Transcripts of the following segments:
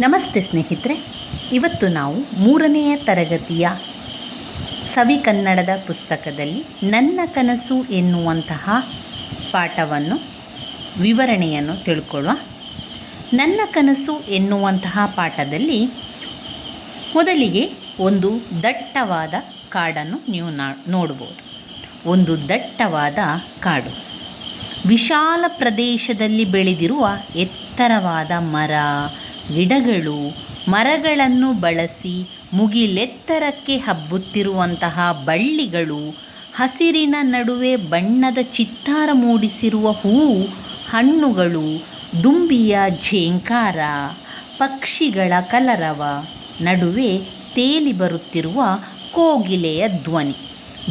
ನಮಸ್ತೆ ಸ್ನೇಹಿತರೆ. ಇವತ್ತು ನಾವು ಮೂರನೆಯ ತರಗತಿಯ ಸವಿ ಕನ್ನಡದ ಪುಸ್ತಕದಲ್ಲಿ ನನ್ನ ಕನಸು ಎನ್ನುವಂತಹ ಪಾಠವನ್ನು, ವಿವರಣೆಯನ್ನು ತಿಳ್ಕೊಳ್ಳುವ. ನನ್ನ ಕನಸು ಎನ್ನುವಂತಹ ಪಾಠದಲ್ಲಿ ಮೊದಲಿಗೆ ಒಂದು ದಟ್ಟವಾದ ಕಾಡನ್ನು ನೀವು ನೋಡ್ಬೋದು. ಒಂದು ದಟ್ಟವಾದ ಕಾಡು. ವಿಶಾಲ ಪ್ರದೇಶದಲ್ಲಿ ಬೆಳೆದಿರುವ ಎತ್ತರವಾದ ಮರ ಗಿಡಗಳು, ಮರಗಳನ್ನು ಬಳಸಿ ಮುಗಿಲೆತ್ತರಕ್ಕೆ ಹಬ್ಬುತ್ತಿರುವಂತಹ ಬಳ್ಳಿಗಳು, ಹಸಿರಿನ ನಡುವೆ ಬಣ್ಣದ ಚಿತ್ತಾರ ಮೂಡಿಸಿರುವ ಹೂ ಹಣ್ಣುಗಳು, ದುಂಬಿಯ ಝೇಂಕಾರ, ಪಕ್ಷಿಗಳ ಕಲರವ, ನಡುವೆ ತೇಲಿ ಬರುತ್ತಿರುವ ಕೋಗಿಲೆಯ ಧ್ವನಿ,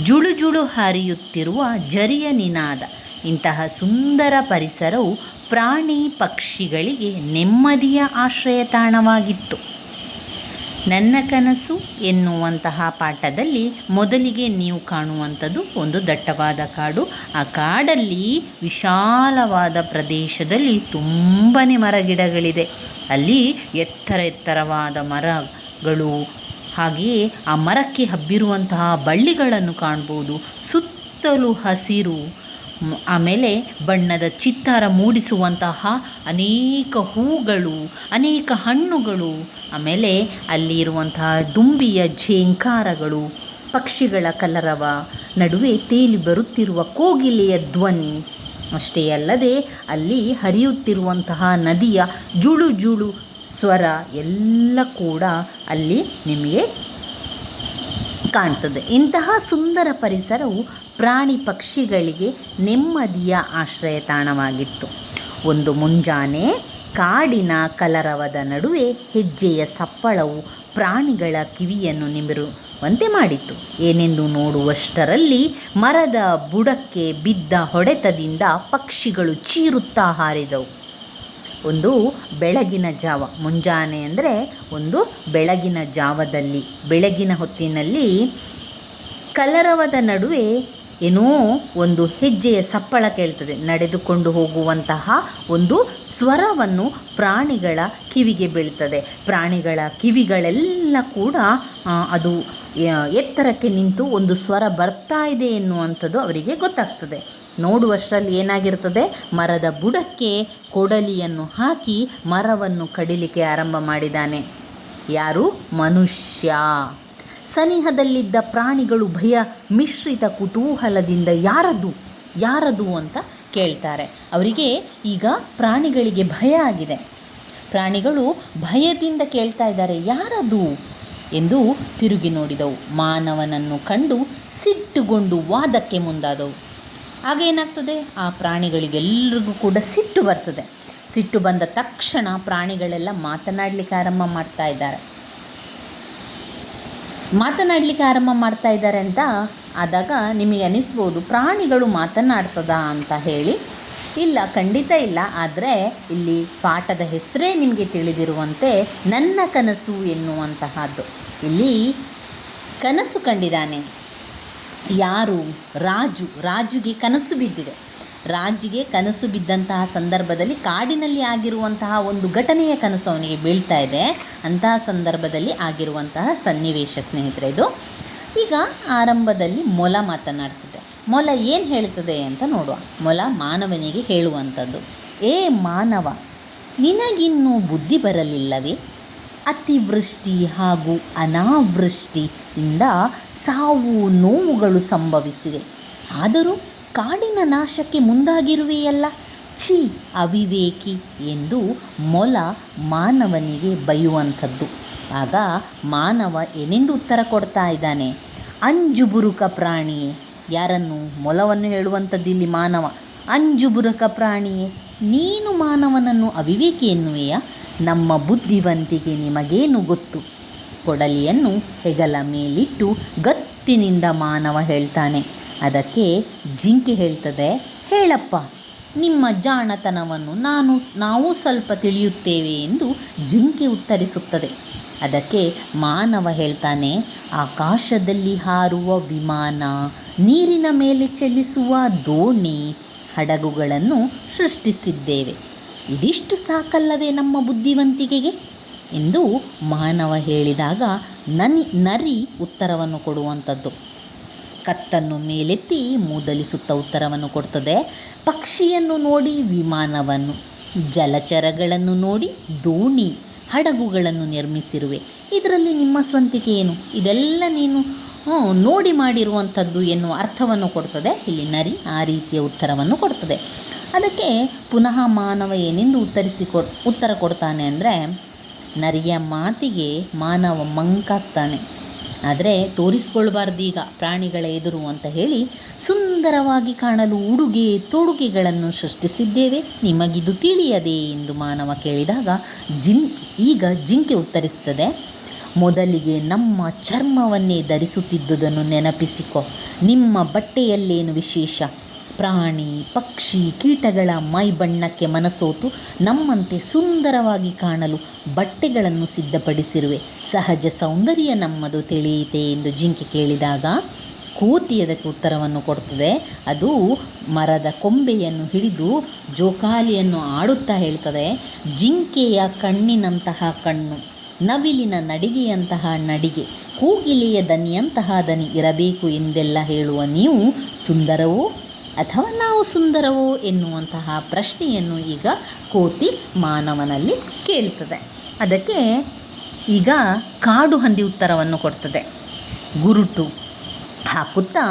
ಜುಳುಜುಳು ಜುಳು ಹರಿಯುತ್ತಿರುವ ಜರಿಯ ನಿನಾದ, ಇಂತಹ ಸುಂದರ ಪರಿಸರವು ಪ್ರಾಣಿ ಪಕ್ಷಿಗಳಿಗೆ ನೆಮ್ಮದಿಯ ಆಶ್ರಯ ತಾಣವಾಗಿತ್ತು ನನ್ನ ಕನಸು ಎನ್ನುವಂತಹ ಪಾಠದಲ್ಲಿ ಮೊದಲಿಗೆ ನೀವು ಕಾಣುವಂಥದ್ದು ಒಂದು ದಟ್ಟವಾದ ಕಾಡು. ಆ ಕಾಡಲ್ಲಿ ವಿಶಾಲವಾದ ಪ್ರದೇಶದಲ್ಲಿ ತುಂಬಾ ಮರಗಿಡಗಳಿದೆ. ಅಲ್ಲಿ ಎತ್ತರ ಎತ್ತರವಾದ ಮರಗಳು, ಹಾಗೆಯೇ ಆ ಮರಕ್ಕೆ ಹಬ್ಬಿರುವಂತಹ ಬಳ್ಳಿಗಳನ್ನು ಕಾಣ್ಬೋದು. ಸುತ್ತಲೂ ಹಸಿರು ಆಮೇಲೆ ಬಣ್ಣದ ಚಿತ್ತಾರ ಮೂಡಿಸುವಂತಹ ಅನೇಕ ಹೂಗಳು, ಅನೇಕ ಹಣ್ಣುಗಳು, ಆಮೇಲೆ ಅಲ್ಲಿರುವಂತಹ ದುಂಬಿಯ ಝೇಂಕಾರಗಳು, ಪಕ್ಷಿಗಳ ಕಲರವ, ನಡುವೆ ತೇಲಿ ಬರುತ್ತಿರುವ ಕೋಗಿಲೆಯ ಧ್ವನಿ. ಅಷ್ಟೇ ಅಲ್ಲದೆ ಅಲ್ಲಿ ಹರಿಯುತ್ತಿರುವಂತಹ ನದಿಯ ಜುಳು ಜುಳು ಸ್ವರ ಎಲ್ಲ ಕೂಡ ಅಲ್ಲಿ ನಿಮಗೆ ಕಾಣ್ತದೆ. ಇಂತಹ ಸುಂದರ ಪರಿಸರವು ಪ್ರಾಣಿ ಪಕ್ಷಿಗಳಿಗೆ ನೆಮ್ಮದಿಯ ಆಶ್ರಯ ತಾಣವಾಗಿತ್ತು. ಒಂದು ಮುಂಜಾನೆ ಕಾಡಿನ ಕಲರವದ ನಡುವೆ ಹೆಜ್ಜೆಯ ಸಪ್ಪಳವು ಪ್ರಾಣಿಗಳ ಕಿವಿಯನ್ನು ನಿಮಿರುವಂತೆ ಮಾಡಿತು ಏನೆಂದು ನೋಡುವಷ್ಟರಲ್ಲಿ ಮರದ ಬುಡಕ್ಕೆ ಬಿದ್ದ ಹೊಡೆತದಿಂದ ಪಕ್ಷಿಗಳು ಚೀರುತ್ತಾ ಹಾರಿದವು. ಒಂದು ಬೆಳಗಿನ ಜಾವ. ಮುಂಜಾನೆ ಅಂದರೆ ಒಂದು ಬೆಳಗಿನ ಜಾವದಲ್ಲಿ. ಬೆಳಗಿನ ಹೊತ್ತಿನಲ್ಲಿ ಕಲರವದ ನಡುವೆ ಏನೋ ಒಂದು ಹೆಜ್ಜೆಯ ಸಪ್ಪಳ ಕೇಳ್ತದೆ. ನಡೆದುಕೊಂಡು ಹೋಗುವಂತಹ ಒಂದು ಸ್ವರವನ್ನು ಪ್ರಾಣಿಗಳ ಕಿವಿಗೆ ಬೀಳ್ತದೆ. ಪ್ರಾಣಿಗಳ ಕಿವಿಗಳೆಲ್ಲ ಕೂಡ ಅದು ಎತ್ತರಕ್ಕೆ ನಿಂತು ಒಂದು ಸ್ವರ ಬರ್ತಾ ಇದೆ ಎನ್ನುವಂಥದ್ದು ಅವರಿಗೆ ಗೊತ್ತಾಗ್ತದೆ. ನೋಡುವಷ್ಟರಲ್ಲಿ ಏನಾಗಿರ್ತದೆ? ಮರದ ಬುಡಕ್ಕೆ ಕೊಡಲಿಯನ್ನು ಹಾಕಿ ಮರವನ್ನು ಕಡಿಲಿಕ್ಕೆ ಆರಂಭ ಮಾಡಿದ್ದಾನೆ. ಯಾರು? ಮನುಷ್ಯ. ಸನಿಹದಲ್ಲಿದ್ದ ಪ್ರಾಣಿಗಳು ಭಯ, ಮಿಶ್ರಿತ ಕುತೂಹಲದಿಂದ ಯಾರದು ಯಾರದು ಅಂತ ಕೇಳ್ತಾರೆ. ಅವರಿಗೆ ಈಗ ಪ್ರಾಣಿಗಳಿಗೆ ಭಯ ಆಗಿದೆ. ಪ್ರಾಣಿಗಳು ಭಯದಿಂದ ಕೇಳ್ತಾ ಇದ್ದಾರೆ, ಯಾರದು ಎಂದು ತಿರುಗಿ ನೋಡಿದವು. ಮಾನವನನ್ನು ಕಂಡು ಸಿಟ್ಟುಗೊಂಡು ವಾದಕ್ಕೆ ಮುಂದಾದವು. ಆಗ ಏನಾಗ್ತದೆ? ಆ ಪ್ರಾಣಿಗಳಿಗೆಲ್ಲರಿಗೂ ಕೂಡ ಸಿಟ್ಟು ಬರ್ತದೆ. ಸಿಟ್ಟು ಬಂದ ತಕ್ಷಣ ಪ್ರಾಣಿಗಳೆಲ್ಲ ಮಾತನಾಡಲಿಕ್ಕೆ ಆರಂಭ ಮಾಡ್ತಾ ಇದ್ದಾರೆ. ಮಾತನಾಡಲಿಕ್ಕೆ ಆರಂಭ ಮಾಡ್ತಾ ಇದ್ದಾರೆ ಅಂತ ಆದಾಗ ನಿಮಗೆ ಅನಿಸ್ಬೋದು, ಪ್ರಾಣಿಗಳು ಮಾತನಾಡ್ತದಾ ಅಂತ ಹೇಳಿ. ಇಲ್ಲ, ಖಂಡಿತ ಇಲ್ಲ. ಆದರೆ ಇಲ್ಲಿ ಪಾಠದ ಹೆಸರೇ ನಿಮಗೆ ತಿಳಿದಿರುವಂತೆ ನನ್ನ ಕನಸು ಎನ್ನುವಂತಹದ್ದು. ಇಲ್ಲಿ ಕನಸು ಕಂಡಿದ್ದಾನೆ. ಯಾರು? ರಾಜು. ರಾಜುಗೆ ಕನಸು ಬಿದ್ದಿದೆ. ರಾಜಿಗೆ ಕನಸು ಬಿದ್ದಂತಹ ಸಂದರ್ಭದಲ್ಲಿ ಕಾಡಿನಲ್ಲಿ ಆಗಿರುವಂತಹ ಒಂದು ಘಟನೆಯ ಕನಸು ಅವನಿಗೆ ಬೀಳ್ತಾ ಇದೆ. ಅಂತಹ ಸಂದರ್ಭದಲ್ಲಿ ಆಗಿರುವಂತಹ ಸನ್ನಿವೇಶ ಸ್ನೇಹಿತರೆ ಇದು. ಈಗ ಆರಂಭದಲ್ಲಿ ಮೊಲ ಮಾತನಾಡ್ತಿದೆ. ಮೊಲ ಏನು ಹೇಳ್ತದೆ ಅಂತ ನೋಡುವ. ಮೊಲ ಮಾನವನಿಗೆ ಹೇಳುವಂಥದ್ದು. ಏ ಮಾನವ, ನಿನಗಿನ್ನೂ ಬುದ್ಧಿ ಬರಲಿಲ್ಲವೇ? ಅತಿವೃಷ್ಟಿ ಹಾಗೂ ಅನಾವೃಷ್ಟಿಯಿಂದ ಸಾವು ನೋವುಗಳು ಸಂಭವಿಸಿದೆ ಆದರೂ ಕಾಡಿನ ನಾಶಕ್ಕೆ ಮುಂದಾಗಿರುವೆಯಲ್ಲ? ಛೀ, ಅವಿವೇಕಿ ಎಂದು ಮೊಲ ಮಾನವನಿಗೆ ಬೈಯುವಂಥದ್ದು. ಆಗ ಮಾನವ ಏನೆಂದು ಉತ್ತರ ಕೊಡ್ತಾ ಇದ್ದಾನೆ? ಅಂಜುಬುರುಕ ಪ್ರಾಣಿಯೇ, ಯಾರನ್ನು ಮೊಲವನ್ನು ಹೇಳುವಂಥದ್ದು ಇಲ್ಲಿ ಮಾನವ? ಅಂಜುಬುರುಕ ಪ್ರಾಣಿಯೇ, ನೀನು ಮಾನವನನ್ನು ಅವಿವೇಕಿ ಎನ್ನುವೆಯಾ? ನಮ್ಮ ಬುದ್ಧಿವಂತಿಗೆ ನಿಮಗೇನು ಗೊತ್ತು? ಕೊಡಲಿಯನ್ನು ಹೆಗಲ ಮೇಲಿಟ್ಟು ಗತ್ತಿನಿಂದ ಮಾನವ ಹೇಳ್ತಾನೆ. ಅದಕ್ಕೆ ಜಿಂಕೆ ಹೇಳ್ತದೆ, ಹೇಳಪ್ಪ, ನಿಮ್ಮ ಜಾಣತನವನ್ನು ನಾನು ನಾವು ಸ್ವಲ್ಪ ತಿಳಿಯುತ್ತೇವೆ ಎಂದು ಜಿಂಕೆ ಉತ್ತರಿಸುತ್ತದೆ. ಅದಕ್ಕೆ ಮಾನವ ಹೇಳ್ತಾನೆ, ಆಕಾಶದಲ್ಲಿ ಹಾರುವ ವಿಮಾನ, ನೀರಿನ ಮೇಲೆ ಚಲಿಸುವ ದೋಣಿ, ಹಡಗುಗಳನ್ನು ಸೃಷ್ಟಿಸಿದ್ದೇವೆ. ಇದಿಷ್ಟು ಸಾಕಲ್ಲವೇ ನಮ್ಮ ಬುದ್ಧಿವಂತಿಕೆಗೆ? ಎಂದು ಮಾನವ ಹೇಳಿದಾಗ ನನಿ, ನರಿ ಉತ್ತರವನ್ನು ಕೊಡುವಂಥದ್ದು. ಕತ್ತನ್ನು ಮೇಲೆತ್ತಿ ಮೂದಲಿಸುತ್ತ ಉತ್ತರವನ್ನು ಕೊಡ್ತದೆ. ಪಕ್ಷಿಯನ್ನು ನೋಡಿ ವಿಮಾನವನ್ನು, ಜಲಚರಗಳನ್ನು ನೋಡಿ ದೋಣಿ, ಹಡಗುಗಳನ್ನು ನಿರ್ಮಿಸಿರುವೆ. ಇದರಲ್ಲಿ ನಿಮ್ಮ ಸ್ವಂತಿಕೆ ಏನು? ಇದೆಲ್ಲ ನೀನು ನೋಡಿ ಮಾಡಿರುವಂಥದ್ದು ಎನ್ನುವ ಅರ್ಥವನ್ನು ಕೊಡ್ತದೆ. ಇಲ್ಲಿ ನರಿ ಆ ರೀತಿಯ ಉತ್ತರವನ್ನು ಕೊಡ್ತದೆ. ಅದಕ್ಕೆ ಪುನಃ ಮಾನವ ಏನೆಂದು ಉತ್ತರಿಸಿ ಕೊ ಉತ್ತರ ಕೊಡ್ತಾನೆ ಅಂದರೆ, ನರಿಯ ಮಾತಿಗೆ ಮಾನವ ಮಂಕಾಗ್ತಾನೆ. ಆದರೆ ತೋರಿಸ್ಕೊಳ್ಬಾರ್ದು ಈಗ, ಪ್ರಾಣಿಗಳ ಎದುರು ಅಂತ ಹೇಳಿ ಸುಂದರವಾಗಿ ಕಾಣಲು ಉಡುಗೆ ತೊಡುಗೆಗಳನ್ನು ಸೃಷ್ಟಿಸಿದ್ದೇವೆ. ನಿಮಗಿದು ತಿಳಿಯದೆ ಎಂದು ಮಾನವ ಕೇಳಿದಾಗ ಜಿನ್, ಈಗ ಜಿಂಕೆ ಉತ್ತರಿಸ್ತದೆ. ಮೊದಲಿಗೆ ನಮ್ಮ ಚರ್ಮವನ್ನೇ ಧರಿಸುತ್ತಿದ್ದುದನ್ನು ನೆನಪಿಸಿಕೊ. ನಿಮ್ಮ ಬಟ್ಟೆಯಲ್ಲೇನು ವಿಶೇಷ? ಪ್ರಾಣಿ, ಪಕ್ಷಿ, ಕೀಟಗಳ ಮೈ ಬಣ್ಣಕ್ಕೆ ಮನಸೋತು ನಮ್ಮಂತೆ ಸುಂದರವಾಗಿ ಕಾಣಲು ಬಟ್ಟೆಗಳನ್ನು ಸಿದ್ಧಪಡಿಸಿರುವೆ. ಸಹಜ ಸೌಂದರ್ಯ ನಮ್ಮದು ತಿಳಿಯಿತೆ ಎಂದು ಜಿಂಕೆ ಕೇಳಿದಾಗ ಕೋತಿ ಅದಕ್ಕೆ ಉತ್ತರವನ್ನು ಕೊಡ್ತದೆ. ಅದು ಮರದ ಕೊಂಬೆಯನ್ನು ಹಿಡಿದು ಜೋಕಾಲಿಯನ್ನು ಆಡುತ್ತಾ ಹೇಳ್ತದೆ. ಜಿಂಕೆಯ ಕಣ್ಣಿನಂತಹ ಕಣ್ಣು, ನವಿಲಿನ ನಡಿಗೆಯಂತಹ ನಡಿಗೆ, ಕೂಗಿಲೆಯ ದನಿಯಂತಹ ದನಿ ಇರಬೇಕು ಎಂದೆಲ್ಲ ಹೇಳುವ ನೀವು ಸುಂದರವೋ? ಅಥವಾ ನಾವು ಸುಂದರವೋ ಎನ್ನುವಂತಹ ಪ್ರಶ್ನೆಯನ್ನು ಈಗ ಕೋತಿ ಮಾನವನಲ್ಲಿ ಕೇಳ್ತದೆ. ಅದಕ್ಕೆ ಈಗ ಕಾಡು ಹಂದಿ ಉತ್ತರವನ್ನು ಕೊಡ್ತದೆ. ಗುರುಟು ಹಾಕುತ್ತಾ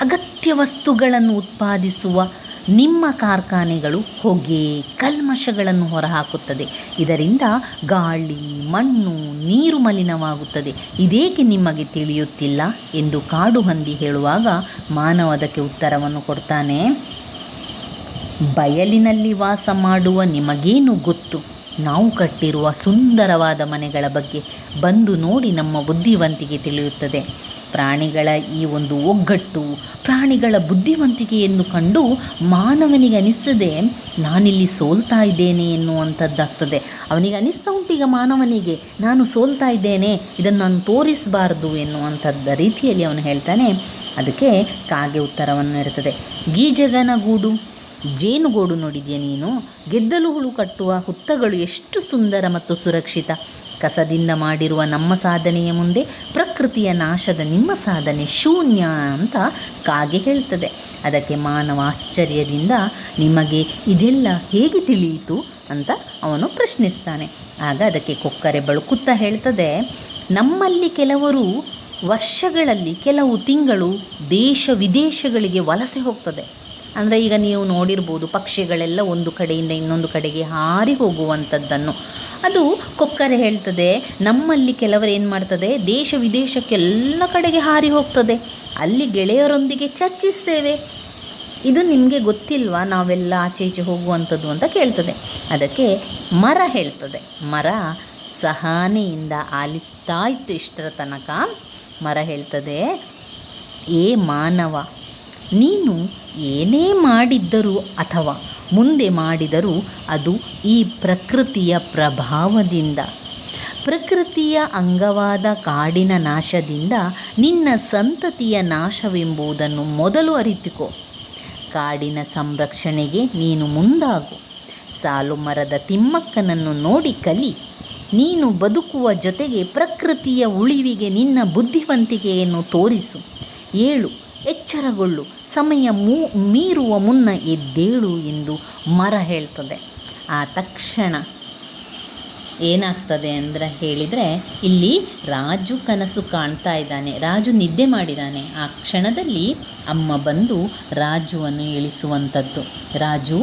ಅಗತ್ಯ ವಸ್ತುಗಳನ್ನು ಉತ್ಪಾದಿಸುವ ನಿಮ್ಮ ಕಾರ್ಖಾನೆಗಳು ಹೊಗೆ ಕಲ್ಮಶಗಳನ್ನು ಹೊರಹಾಕುತ್ತದೆ. ಇದರಿಂದ ಗಾಳಿ, ಮಣ್ಣು, ನೀರು ಮಲಿನವಾಗುತ್ತದೆ. ಇದೇಕೆ ನಿಮಗೆ ತಿಳಿಯುತ್ತಿಲ್ಲ ಎಂದು ಕಾಡು ಹಂದಿ ಹೇಳುವಾಗ ಮಾನವ ಅದಕ್ಕೆ ಉತ್ತರವನ್ನು ಕೊಡ್ತಾನೆ. ಬಯಲಿನಲ್ಲಿ ವಾಸ ಮಾಡುವ ನಿಮಗೇನು ಗೊತ್ತು? ನಾವು ಕಟ್ಟಿರುವ ಸುಂದರವಾದ ಮನೆಗಳ ಬಗ್ಗೆ ಬಂದು ನೋಡಿ ನಮ್ಮ ಬುದ್ಧಿವಂತಿಗೆ ತಿಳಿಯುತ್ತದೆ. ಪ್ರಾಣಿಗಳ ಈ ಒಂದು ಒಗ್ಗಟ್ಟು, ಪ್ರಾಣಿಗಳ ಬುದ್ಧಿವಂತಿಕೆಯನ್ನು ಕಂಡು ಮಾನವನಿಗೆ ಅನಿಸ್ತದೆ, ನಾನಿಲ್ಲಿ ಸೋಲ್ತಾ ಇದ್ದೇನೆ ಎನ್ನುವಂಥದ್ದಾಗ್ತದೆ. ಅವನಿಗೆ ಅನಿಸ್ತಾ ಉಂಟು ಈಗ ಮಾನವನಿಗೆ, ನಾನು ಸೋಲ್ತಾ ಇದ್ದೇನೆ, ಇದನ್ನು ನಾನು ತೋರಿಸಬಾರ್ದು ಎನ್ನುವಂಥದ್ದ ರೀತಿಯಲ್ಲಿ ಅವನು ಹೇಳ್ತಾನೆ. ಅದಕ್ಕೆ ಕಾಗೆ ಉತ್ತರವನ್ನು ನೀಡುತ್ತದೆ. ಗೀಜಗನ ಗೂಡು. ಜೇನುಗೂಡು ನೋಡಿದ್ಯಾ ನೀನು? ಗೆದ್ದಲು ಹುಳು ಕಟ್ಟುವ ಹುತ್ತಗಳು ಎಷ್ಟು ಸುಂದರ ಮತ್ತು ಸುರಕ್ಷಿತ. ಕಸದಿಂದ ಮಾಡಿರುವ ನಮ್ಮ ಸಾಧನೆಯ ಮುಂದೆ ಪ್ರಕೃತಿಯ ನಾಶದ ನಿಮ್ಮ ಸಾಧನೆ ಶೂನ್ಯ ಅಂತ ಕಾಗೆ ಹೇಳ್ತದೆ. ಅದಕ್ಕೆ ಮಾನವ ಆಶ್ಚರ್ಯದಿಂದ ನಿಮಗೆ ಇದೆಲ್ಲ ಹೇಗೆ ತಿಳಿಯಿತು ಅಂತ ಅವನು ಪ್ರಶ್ನಿಸ್ತಾನೆ. ಆಗ ಅದಕ್ಕೆ ಕೊಕ್ಕರೆ ಬಳುಕುತ್ತಾ ಹೇಳ್ತದೆ, ನಮ್ಮಲ್ಲಿ ಕೆಲವರು ವರ್ಷಗಳಲ್ಲಿ ಕೆಲವು ತಿಂಗಳು ದೇಶ ವಿದೇಶಗಳಿಗೆ ವಲಸೆ ಹೋಗ್ತದೆ. ಅಂದರೆ ಈಗ ನೀವು ನೋಡಿರ್ಬೋದು ಪಕ್ಷಿಗಳೆಲ್ಲ ಒಂದು ಕಡೆಯಿಂದ ಇನ್ನೊಂದು ಕಡೆಗೆ ಹಾರಿ ಹೋಗುವಂಥದ್ದನ್ನು. ಅದು ಕೊಕ್ಕರೆ ಹೇಳ್ತದೆ, ನಮ್ಮಲ್ಲಿ ಕೆಲವರು ಏನು ಮಾಡ್ತದೆ, ದೇಶ ವಿದೇಶಕ್ಕೆಲ್ಲ ಕಡೆಗೆ ಹಾರಿ ಹೋಗ್ತದೆ. ಅಲ್ಲಿ ಗೆಳೆಯರೊಂದಿಗೆ ಚರ್ಚಿಸ್ತೇವೆ. ಇದು ನಿಮಗೆ ಗೊತ್ತಿಲ್ವಾ, ನಾವೆಲ್ಲ ಆಚೆ ಈಚೆ ಹೋಗುವಂಥದ್ದು ಅಂತ ಕೇಳ್ತದೆ. ಅದಕ್ಕೆ ಮರ ಹೇಳ್ತದೆ. ಮರ ಸಹನೆಯಿಂದ ಆಲಿಸ್ತಾ ಇತ್ತು ಇಷ್ಟರ ತನಕ. ಮರ ಹೇಳ್ತದೆ, ಏ ಮಾನವ ನೀನು ಏನೇ ಮಾಡಿದ್ದರೂ ಅಥವಾ ಮುಂದೆ ಮಾಡಿದರೂ ಅದು ಈ ಪ್ರಕೃತಿಯ ಪ್ರಭಾವದಿಂದ, ಪ್ರಕೃತಿಯ ಅಂಗವಾದ ಕಾಡಿನ ನಾಶದಿಂದ ನಿನ್ನ ಸಂತತಿಯ ನಾಶವೆಂಬುದನ್ನು ಮೊದಲು ಅರಿತುಕೋ. ಕಾಡಿನ ಸಂರಕ್ಷಣೆಗೆ ನೀನು ಮುಂದಾಗು. ಸಾಲು ಮರದ ತಿಮ್ಮಕ್ಕನನ್ನು ನೋಡಿ ಕಲಿ. ನೀನು ಬದುಕುವ ಜೊತೆಗೆ ಪ್ರಕೃತಿಯ ಉಳಿವಿಗೆ ನಿನ್ನ ಬುದ್ಧಿವಂತಿಕೆಯನ್ನು ತೋರಿಸು. ಏಳು, ಎಚ್ಚರಗೊಳ್ಳು. ಸಮಯ ಮೂ, ಮೀರುವ ಮುನ್ನ ಎದ್ದೇಳು ಎಂದು ಮರ ಹೇಳ್ತದೆ. ಆ ತಕ್ಷಣ ಏನಾಗ್ತದೆ ಅಂದರೆ ಹೇಳಿದರೆ, ಇಲ್ಲಿ ರಾಜು ಕನಸು ಕಾಣ್ತಾ ಇದ್ದಾನೆ, ರಾಜು ನಿದ್ದೆ ಮಾಡಿದ್ದಾನೆ ಆ ಕ್ಷಣದಲ್ಲಿ ಅಮ್ಮ ಬಂದು ರಾಜುವನ್ನು ಇಳಿಸುವಂಥದ್ದು ರಾಜು,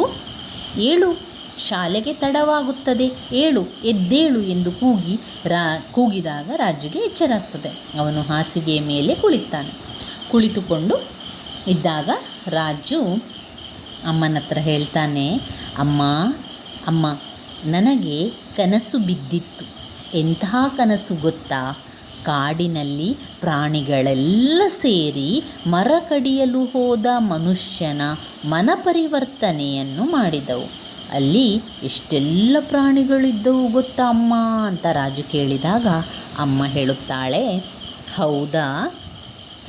ಏಳು, ಶಾಲೆಗೆ ತಡವಾಗುತ್ತದೆ, ಏಳು ಎದ್ದೇಳು ಎಂದು ಕೂಗಿ, ರಾ, ಕೂಗಿದಾಗ ರಾಜುಗೆ ಎಚ್ಚರಾಗ್ತದೆ. ಅವನು ಹಾಸಿಗೆಯ ಮೇಲೆ ಕುಳಿತಾನೆ. ಕುಳಿತುಕೊಂಡು ಇದ್ದಾಗ ರಾಜು ಅಮ್ಮನ ಹತ್ರ ಹೇಳ್ತಾನೆ, ಅಮ್ಮ ಅಮ್ಮ, ನನಗೆ ಕನಸು ಬಿದ್ದಿತ್ತು. ಎಂತಹ ಕನಸು ಗೊತ್ತಾ? ಕಾಡಿನಲ್ಲಿ ಪ್ರಾಣಿಗಳೆಲ್ಲ ಸೇರಿ ಮರ ಕಡಿಯಲು ಹೋದ ಮನುಷ್ಯನ ಮನ ಪರಿವರ್ತನೆಯನ್ನು ಮಾಡಿದವು. ಅಲ್ಲಿ ಎಷ್ಟೆಲ್ಲ ಪ್ರಾಣಿಗಳಿದ್ದವು ಗೊತ್ತಾ ಅಮ್ಮ? ಅಂತ ರಾಜು ಕೇಳಿದಾಗ ಅಮ್ಮ ಹೇಳುತ್ತಾಳೆ, ಹೌದಾ?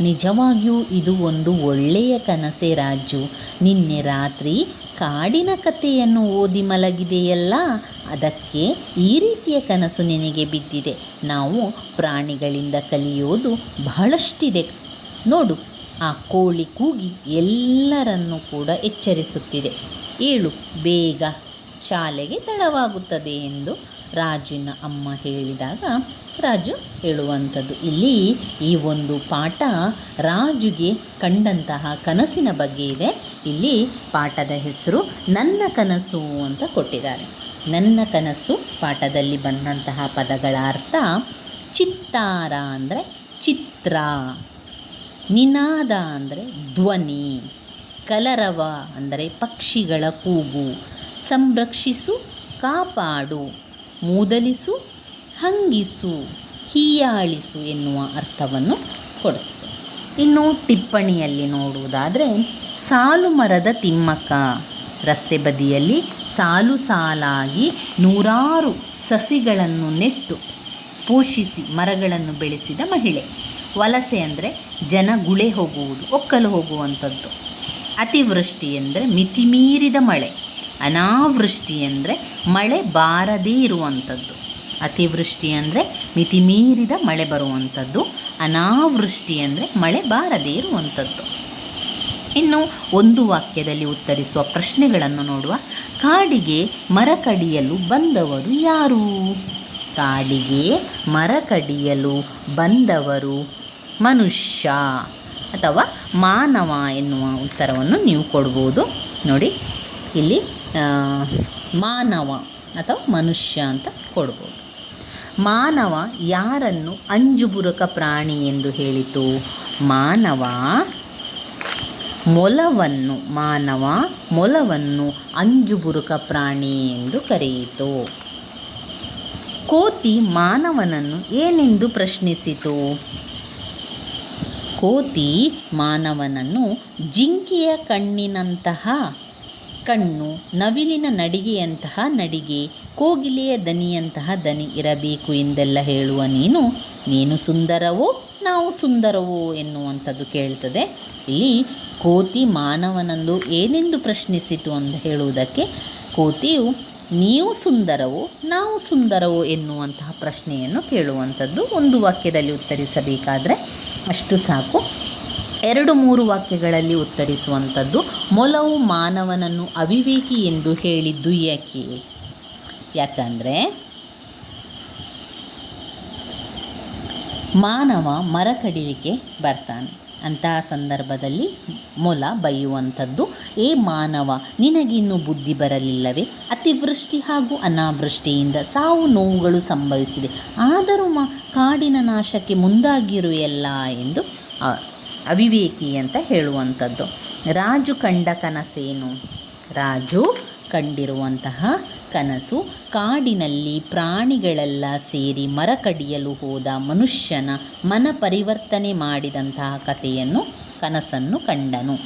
ನಿಜವಾಗಿಯೂ ಇದು ಒಂದು ಒಳ್ಳೆಯ ಕನಸೆ ರಾಜು. ನಿನ್ನೆ ರಾತ್ರಿ ಕಾಡಿನ ಕಥೆಯನ್ನು ಓದಿ ಮಲಗಿದೆಯಲ್ಲ? ಅದಕ್ಕೆ ಈ ರೀತಿಯ ಕನಸು ನಿನಗೆ ಬಿದ್ದಿದೆ. ನಾವು ಪ್ರಾಣಿಗಳಿಂದ ಕಲಿಯೋದು ಬಹಳಷ್ಟಿದೆ. ನೋಡು, ಆ ಕೋಳಿ ಕೂಗಿ ಎಲ್ಲರನ್ನೂ ಕೂಡ ಎಚ್ಚರಿಸುತ್ತಿದೆ. ಏಳು, ಬೇಗ ಶಾಲೆಗೆ ತಡವಾಗುತ್ತದೆ ಎಂದು ರಾಜುನ ಅಮ್ಮ ಹೇಳಿದಾಗ, ರಾಜು, ಹೇಳುವಂಥದ್ದು ಇಲ್ಲಿ ಈ ಒಂದು ಪಾಠ ರಾಜುಗೆ ಕಂಡಂತಹ ಕನಸಿನ ಬಗ್ಗೆ ಇದೆ. ಇಲ್ಲಿ ಪಾಠದ ಹೆಸರು ನನ್ನ ಕನಸು ಅಂತ ಕೊಟ್ಟಿದ್ದಾರೆ. ನನ್ನ ಕನಸು ಪಾಠದಲ್ಲಿ ಬಂದಂತಹ ಪದಗಳ ಅರ್ಥ ಚಿತ್ತಾರ ಅಂದರೆ ಚಿತ್ರ, ನಿನಾದ ಅಂದರೆ ಧ್ವನಿ, ಕಲರವ ಅಂದರೆ ಪಕ್ಷಿಗಳ ಕೂಗು, ಸಂರಕ್ಷಿಸು, ಕಾಪಾಡು ಮೂದಲಿಸು, ಹಂಗಿಸು, ಹೀಯಾಳಿಸು ಎನ್ನುವ ಅರ್ಥವನ್ನು ಕೊಡುತ್ತದೆ ಇನ್ನು ಟಿಪ್ಪಣಿಯಲ್ಲಿ ನೋಡುವುದಾದರೆ, ಸಾಲು ಮರದ ತಿಮ್ಮಕ್ಕ. ರಸ್ತೆ ಬದಿಯಲ್ಲಿ ಸಾಲು ಸಾಲಾಗಿ ನೂರಾರು ಸಸಿಗಳನ್ನು ನೆಟ್ಟು ಪೋಷಿಸಿ ಮರಗಳನ್ನು ಬೆಳೆಸಿದ ಮಹಿಳೆ. ವಲಸೆ ಅಂದರೆ ಜನ ಗುಳೆ ಹೋಗುವುದು, ಒಕ್ಕಲು ಹೋಗುವಂಥದ್ದು. ಅತಿವೃಷ್ಟಿ ಎಂದರೆ ಮಿತಿಮೀರಿದ ಮಳೆ. ಅನಾವೃಷ್ಟಿ ಅಂದರೆ ಮಳೆ ಬಾರದೇ ಇರುವಂಥದ್ದು. ಅತಿವೃಷ್ಟಿ ಅಂದರೆ ಮಿತಿಮೀರಿದ ಮಳೆ ಬರುವಂಥದ್ದು. ಅನಾವೃಷ್ಟಿ ಅಂದರೆ ಮಳೆ ಬಾರದೇ ಇರುವಂಥದ್ದು. ಇನ್ನು ಒಂದು ವಾಕ್ಯದಲ್ಲಿ ಉತ್ತರಿಸುವ ಪ್ರಶ್ನೆಗಳನ್ನು ನೋಡುವ. ಕಾಡಿಗೆ ಮರ ಕಡಿಯಲು ಬಂದವರು ಯಾರು? ಕಾಡಿಗೆ ಮರ ಕಡಿಯಲು ಬಂದವರು ಮನುಷ್ಯ ಅಥವಾ ಮಾನವ ಎನ್ನುವ ಉತ್ತರವನ್ನು ನೀವು ಕೊಡ್ಬೋದು. ನೋಡಿ, ಇಲ್ಲಿ ಮಾನವ ಅಥವಾ ಮನುಷ್ಯ ಅಂತ ಕೊಡ್ಬೋದು. ಮಾನವ ಯಾರನ್ನು ಅಂಜುಬುರುಕ ಪ್ರಾಣಿ ಎಂದು ಹೇಳಿತು? ಮಾನವ ಮೊಲವನ್ನು ಮಾನವ ಮೊಲವನ್ನು ಅಂಜುಬುರುಕ ಪ್ರಾಣಿ ಎಂದು ಕರೆಯಿತು. ಕೋತಿ ಮಾನವನನ್ನು ಏನೆಂದು ಪ್ರಶ್ನಿಸಿತು? ಕೋತಿ ಮಾನವನನ್ನು ಜಿಂಕೆಯ ಕಣ್ಣಿನಂತಹ ಕಣ್ಣು, ನವಿಲಿನ ನಡಿಗೆಯಂತಹ ನಡಿಗೆ, ಕೋಗಿಲೆಯ ದನಿಯಂತಹ ದನಿ ಇರಬೇಕು ಎಂದೆಲ್ಲ ಹೇಳುವ ನೀನು ನೀನು ಸುಂದರವೋ, ನಾವು ಸುಂದರವೋ ಎನ್ನುವಂಥದ್ದು ಕೇಳ್ತದೆ. ಇಲ್ಲಿ ಕೋತಿ ಮಾನವನಂದು ಏನೆಂದು ಪ್ರಶ್ನಿಸಿತು ಅಂತ ಹೇಳುವುದಕ್ಕೆ ಕೋತಿಯು, ನೀವು ಸುಂದರವೋ, ನಾವು ಸುಂದರವೋ ಎನ್ನುವಂತಹ ಪ್ರಶ್ನೆಯನ್ನು ಕೇಳುವಂಥದ್ದು ಒಂದು ವಾಕ್ಯದಲ್ಲಿ ಉತ್ತರಿಸಬೇಕಾದರೆ ಅಷ್ಟು ಸಾಕು. ಎರಡು ಮೂರು ವಾಕ್ಯಗಳಲ್ಲಿ ಉತ್ತರಿಸುವಂಥದ್ದು, ಮೊಲವು ಮಾನವನನ್ನು ಅವಿವೇಕಿ ಎಂದು ಹೇಳಿದ್ದು ಯಾಕೆ? ಯಾಕಂದರೆ, ಮಾನವ ಮರ ಕಡಿಲಿಕ್ಕೆ ಬರ್ತಾನೆ. ಅಂತಹ ಸಂದರ್ಭದಲ್ಲಿ ಮೊಲ ಬೈಯುವಂಥದ್ದು ಏ ಮಾನವ, ನಿನಗಿನ್ನೂ ಬುದ್ಧಿ ಬರಲಿಲ್ಲವೇ? ಅತಿವೃಷ್ಟಿ ಹಾಗೂ ಅನಾವೃಷ್ಟಿಯಿಂದ ಸಾವು ನೋವುಗಳು ಸಂಭವಿಸಿದೆ. ಆದರೂ ಮ, ಕಾಡಿನ ನಾಶಕ್ಕೆ ಮುಂದಾಗಿರುವೆಲ್ಲ ಎಂದು ಅವಿವೇಕಿ ಅಂತ ಹೇಳುವಂಥದ್ದು. ರಾಜು ಕಂಡ ಕನಸೇನು ರಾಜು ಕಂಡಿರುವಂತಹ ಕನಸು. ಕಾಡಿನಲ್ಲಿ ಪ್ರಾಣಿಗಳೆಲ್ಲ ಸೇರಿ ಮರ ಕಡಿಯಲು ಹೋದ ಮನುಷ್ಯನ ಮನ ಪರಿವರ್ತನೆ ಮಾಡಿದಂತಹ ಕಥೆಯನ್ನು, ಕನಸನ್ನು ಕಂಡನು.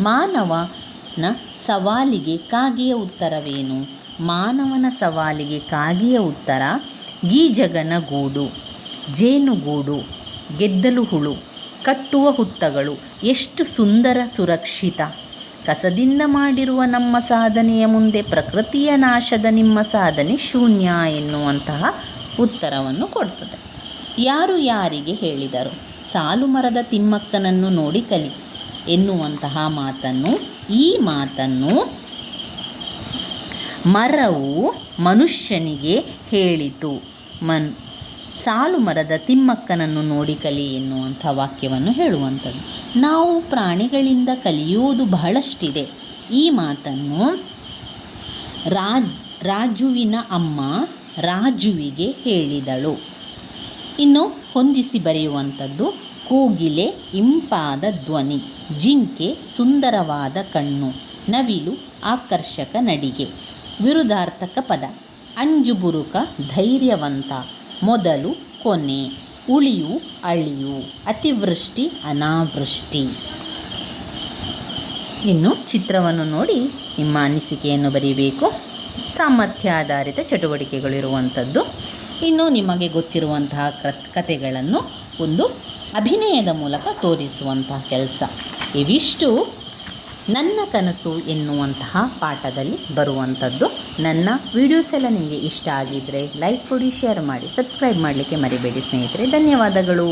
ಮಾನವನ ಸವಾಲಿಗೆ ಕಾಗೆಯ ಉತ್ತರವೇನು? ಮಾನವನ ಸವಾಲಿಗೆ ಕಾಗೆಯ ಉತ್ತರ, ಗೀಜಗನ ಗೂಡು, ಜೇನುಗೂಡು, ಗೆದ್ದಲು ಹುಳು. ಕಟ್ಟುವ ಹುತ್ತಗಳು. ಎಷ್ಟು ಸುಂದರ ಸುರಕ್ಷಿತ. ಕಸದಿಂದ ಮಾಡಿರುವ ನಮ್ಮ ಸಾಧನೆಯ ಮುಂದೆ ಪ್ರಕೃತಿಯ ನಾಶದ ನಿಮ್ಮ ಸಾಧನೆ ಶೂನ್ಯ ಎನ್ನುವಂತಹ ಉತ್ತರವನ್ನು ಕೊಡ್ತದೆ. ಯಾರು ಯಾರಿಗೆ ಹೇಳಿದರು? ಸಾಲು ಮರದ ತಿಮ್ಮಕ್ಕನನ್ನು ನೋಡಿ ಕಲಿ ಎನ್ನುವಂತಹ ಮಾತನ್ನು, ಈ ಮಾತನ್ನು ಮರವು ಮನುಷ್ಯನಿಗೆ ಹೇಳಿತು. ಮನ್ ಸಾಲು ಮರದ ತಿಮ್ಮಕ್ಕನನ್ನು ನೋಡಿ ಕಲಿ ಎನ್ನುವಂಥ ವಾಕ್ಯವನ್ನು ಹೇಳುವಂಥದ್ದು. ನಾವು ಪ್ರಾಣಿಗಳಿಂದ ಕಲಿಯುವುದು ಬಹಳಷ್ಟಿದೆ. ಈ ಮಾತನ್ನು ರಾಜ್ ರಾಜುವಿನ ಅಮ್ಮ ರಾಜುವಿಗೆ ಹೇಳಿದಳು. ಇನ್ನು ಹೊಂದಿಸಿ ಬರೆಯುವಂಥದ್ದು, ಕೋಗಿಲೆ ಇಂಪಾದ ಧ್ವನಿ, ಜಿಂಕೆ ಸುಂದರವಾದ ಕಣ್ಣು, ನವಿಲು ಆಕರ್ಷಕ ನಡಿಗೆ, ವಿರುದ್ಧಾರ್ಥಕ ಪದ, ಅಂಜುಬುರುಕ ಧೈರ್ಯವಂತ ಮೊದಲು ಕೊನೆ, ಉಳಿಯು, ಅಳಿಯು, ಅತಿವೃಷ್ಟಿ, ಅನಾವೃಷ್ಟಿ. ಇನ್ನು ಚಿತ್ರವನ್ನು ನೋಡಿ ನಿಮ್ಮ ಅನಿಸಿಕೆಯನ್ನು ಬರೀಬೇಕು. ಸಾಮರ್ಥ್ಯಾಧಾರಿತ ಚಟುವಟಿಕೆಗಳಿರುವಂಥದ್ದು ಇನ್ನು ನಿಮಗೆ ಗೊತ್ತಿರುವಂತಹ ಕಥೆಗಳನ್ನು ಒಂದು ಅಭಿನಯದ ಮೂಲಕ ತೋರಿಸುವಂತಹ ಕೆಲಸ. ಇವಿಷ್ಟು. ನನ್ನ ಕನಸು ಎನ್ನುವಂತಹ ಪಾಠದಲ್ಲಿ ಬರುವಂಥದ್ದು. ನನ್ನ ವಿಡಿಯೋಸ್ ಎಲ್ಲ ನಿಮಗೆ ಇಷ್ಟ ಆಗಿದ್ದರೆ ಲೈಕ್ ಕೊಡಿ ಶೇರ್ ಮಾಡಿ ಸಬ್ಸ್ಕ್ರೈಬ್ ಮಾಡಲಿಕ್ಕೆ ಮರಿಬೇಡಿ ಸ್ನೇಹಿತರೆ. ಧನ್ಯವಾದಗಳು.